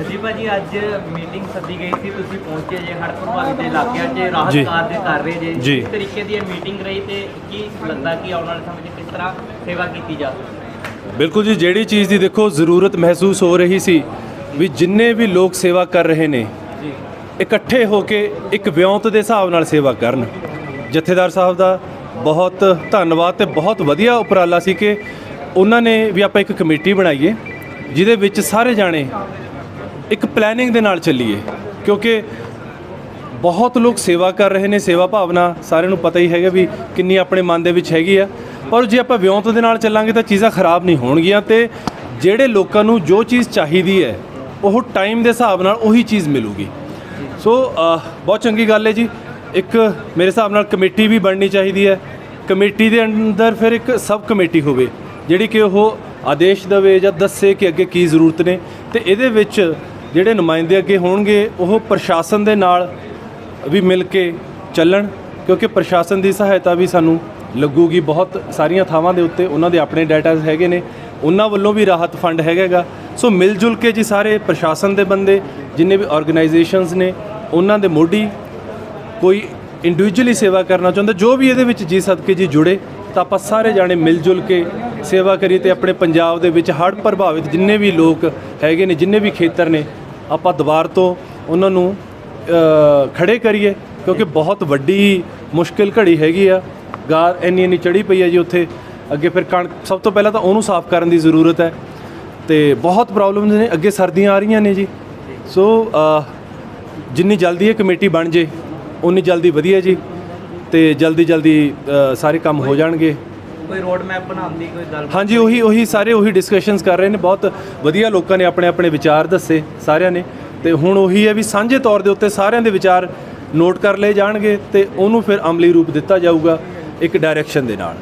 ਅਜੀ ਭਾਜੀ ਅੱਜ ਮੀਟਿੰਗ ਸੱਦੀ ਗਈ ਸੀ ਤੁਸੀਂ ਪਹੁੰਚੇ ਜੇ ਹੜ੍ਹ ਪ੍ਰਭਾਵਿਤ ਇਲਾਕਿਆਂ 'ਚ ਰਾਹਤ। ਕਾਰਜ ਕਰ ਰਹੇ ਜੇ। ਕਿਸ ਤਰੀਕੇ ਦੀ ਮੀਟਿੰਗ ਰਹੀ ਤੇ ਕੀ ਲੱਗਦਾ ਕਿ ਆਉਣ ਵਾਲੇ ਸਮੇਂ 'ਚ ਕਿਸ ਤਰ੍ਹਾਂ ਸੇਵਾ ਕੀਤੀ ਜਾ ਸਕਦੀ ਬਿਲਕੁਲ ਜੀ ਜਿਹੜੀ ਚੀਜ਼ ਦੀ ਦੇਖੋ ਜ਼ਰੂਰਤ ਮਹਿਸੂਸ ਹੋ ਰਹੀ ਸੀ ਵੀ ਜਿੰਨੇ ਵੀ ਲੋਕ ਸੇਵਾ ਕਰ ਰਹੇ ਨੇ ਜੀ। ਇਕੱਠੇ ਹੋ ਕੇ ਇੱਕ ਵਿਉਂਤ ਦੇ ਹਿਸਾਬ ਨਾਲ ਸੇਵਾ ਕਰਨ। ਜਥੇਦਾਰ ਸਾਹਿਬ ਦਾ ਬਹੁਤ ਧੰਨਵਾਦ ਤੇ ਬਹੁਤ ਵਧੀਆ ਉਪਰਾਲਾ ਸੀ ਕਿ ਉਹਨਾਂ ਨੇ ਵੀ ਆਪਾਂ ਇੱਕ ਕਮੇਟੀ ਬਣਾਈਏ, ਜਿਹਦੇ ਵਿੱਚ ਸਾਰੇ ਜਾਣੇ ਇੱਕ ਪਲੈਨਿੰਗ ਦੇ ਨਾਲ ਚੱਲੀਏ। ਕਿਉਂਕਿ ਬਹੁਤ ਲੋਕ ਸੇਵਾ ਕਰ ਰਹੇ ਨੇ, ਸੇਵਾ ਭਾਵਨਾ ਸਾਰਿਆਂ ਨੂੰ ਪਤਾ ਹੀ ਹੈਗਾ ਵੀ ਕਿੰਨੀ ਆਪਣੇ ਮਨ ਦੇ ਵਿੱਚ ਹੈਗੀ ਆ। ਪਰ ਜੇ ਆਪਾਂ ਵਿਉਂਤ ਦੇ ਨਾਲ ਚੱਲਾਂਗੇ ਤਾਂ ਚੀਜ਼ਾਂ ਖਰਾਬ ਨਹੀਂ ਹੋਣਗੀਆਂ ਤੇ ਜਿਹੜੇ ਲੋਕਾਂ ਨੂੰ ਜੋ ਚੀਜ਼ ਚਾਹੀਦੀ ਹੈ, ਉਹ ਟਾਈਮ ਦੇ ਹਿਸਾਬ ਨਾਲ ਉਹੀ ਚੀਜ਼ ਮਿਲੂਗੀ। ਸੋ ਬਹੁਤ ਚੰਗੀ ਗੱਲ ਹੈ ਜੀ। ਇੱਕ ਮੇਰੇ ਹਿਸਾਬ ਨਾਲ ਕਮੇਟੀ ਵੀ ਬਣਨੀ ਚਾਹੀਦੀ ਹੈ। ਕਮੇਟੀ ਦੇ ਅੰਦਰ ਫਿਰ ਇੱਕ ਸਬ ਕਮੇਟੀ ਹੋਵੇ, ਜਿਹੜੀ ਕਿ ਉਹ ਆਦੇਸ਼ ਦੇਵੇ ਜਾਂ ਦੱਸੇ ਕਿ ਅੱਗੇ ਕੀ ਜ਼ਰੂਰਤ ਨੇ। ਤੇ ਇਹਦੇ ਵਿੱਚ ਜਿਹੜੇ ਨੁਮਾਇੰਦੇ ਅੱਗੇ ਹੋਣਗੇ, ਉਹ ਪ੍ਰਸ਼ਾਸਨ ਦੇ ਨਾਲ ਵੀ ਮਿਲ ਕੇ ਚੱਲਣ, ਕਿਉਂਕਿ ਪ੍ਰਸ਼ਾਸਨ ਦੀ ਸਹਾਇਤਾ ਵੀ ਸਾਨੂੰ ਲੱਗੂਗੀ। ਬਹੁਤ ਸਾਰੀਆਂ ਥਾਵਾਂ ਦੇ ਉੱਤੇ ਉਹਨਾਂ ਦੇ ਆਪਣੇ ਡਾਟਾਸ ਹੈਗੇ ਨੇ। ਉਹਨਾਂ ਵੱਲੋਂ ਵੀ ਰਾਹਤ ਫੰਡ ਹੈਗਾਗਾ। ਸੋ ਮਿਲ ਜੁਲ ਕੇ ਜੀ ਸਾਰੇ ਪ੍ਰਸ਼ਾਸਨ ਦੇ ਬੰਦੇ, ਜਿੰਨੇ ਵੀ ਆਰਗੇਨਾਈਜੇਸ਼ਨਸ ਨੇ, ਉਹਨਾਂ ਦੇ ਮੋਢੀ ਕੋਈ ਇੰਡੀਵਿਜੂਅਲੀ ਸੇਵਾ ਕਰਨਾ ਚਾਹੁੰਦਾ ਜੋ ਵੀ ਇਹਦੇ ਵਿੱਚ ਜੀ ਸਦਕੇ ਜੀ ਜੁੜੇ ਤਾਂ ਆਪਾਂ ਸਾਰੇ ਜਾਣੇ ਮਿਲ ਜੁਲ ਕੇ ਸੇਵਾ ਕਰੀਏ ਤੇ ਆਪਣੇ ਪੰਜਾਬ ਦੇ ਵਿੱਚ ਹੜ੍ਹ ਪ੍ਰਭਾਵਿਤ ਜਿੰਨੇ ਵੀ ਲੋਕ ਹੈਗੇ ਨੇ ਜਿੰਨੇ ਵੀ ਖੇਤਰ ਨੇ ਆਪਾਂ ਦੁਬਾਰ ਤੋਂ ਉਹਨਾਂ ਨੂੰ ਅ, ਖੜੇ ਕਰੀਏ ਕਿਉਂਕਿ ਬਹੁਤ ਵੱਡੀ ਮੁਸ਼ਕਿਲ ਘੜੀ ਹੈਗੀ ਆ। ਗਾਰ ਇੰਨੀ ਇੰਨੀ ਚੜੀ ਪਈ ਹੈ ਜੀ ਉੱਥੇ। ਅੱਗੇ ਫਿਰ ਕਣਕ ਸਭ ਤੋਂ ਪਹਿਲਾਂ ਤਾਂ ਉਹਨੂੰ ਸਾਫ਼ ਕਰਨ ਦੀ ਜ਼ਰੂਰਤ ਹੈ। ਤੇ ਬਹੁਤ ਪ੍ਰੋਬਲਮਸ ਨੇ ਅੱਗੇ ਸਰਦੀਆਂ ਆ ਰਹੀਆਂ ਨੇ ਜੀ। ਸੋ ਜਿੰਨੀ ਜਲਦੀ ਇਹ ਕਮੇਟੀ ਬਣ ਜੇ ਉਨੀ ਜਲਦੀ ਵਧੀਆ ਜੀ ਤੇ ਜਲਦੀ ਜਲਦੀ ਅ, ਸਾਰੇ ਕੰਮ ਹੋ ਜਾਣਗੇ। ਕੋਈ ਰੋਡ ਮੈਪ ਬਣਾਉਣ ਦੀ ਕੋਈ ਗੱਲ? ਹਾਂਜੀ ਉਹੀ ਉਹੀ ਸਾਰੇ ਉਹੀ ਡਿਸਕਸ਼ਨਸ ਕਰ ਰਹੇ ਨੇ। ਬਹੁਤ ਵਧੀਆ ਲੋਕਾਂ ਨੇ ਆਪਣੇ ਆਪਣੇ ਵਿਚਾਰ ਦੱਸੇ ਸਾਰਿਆਂ ਨੇ। ਤੇ ਹੁਣ ਉਹੀ ਹੈ ਵੀ ਸਾਂਝੇ ਤੌਰ ਦੇ ਉੱਤੇ ਸਾਰਿਆਂ ਦੇ ਵਿਚਾਰ ਨੋਟ ਕਰ ਲਏ ਜਾਣਗੇ ਤੇ ਉਹਨੂੰ ਫਿਰ ਅਮਲੀ ਰੂਪ ਦਿੱਤਾ ਜਾਊਗਾ ਇੱਕ ਡਾਇਰੈਕਸ਼ਨ ਦੇ ਨਾਲ।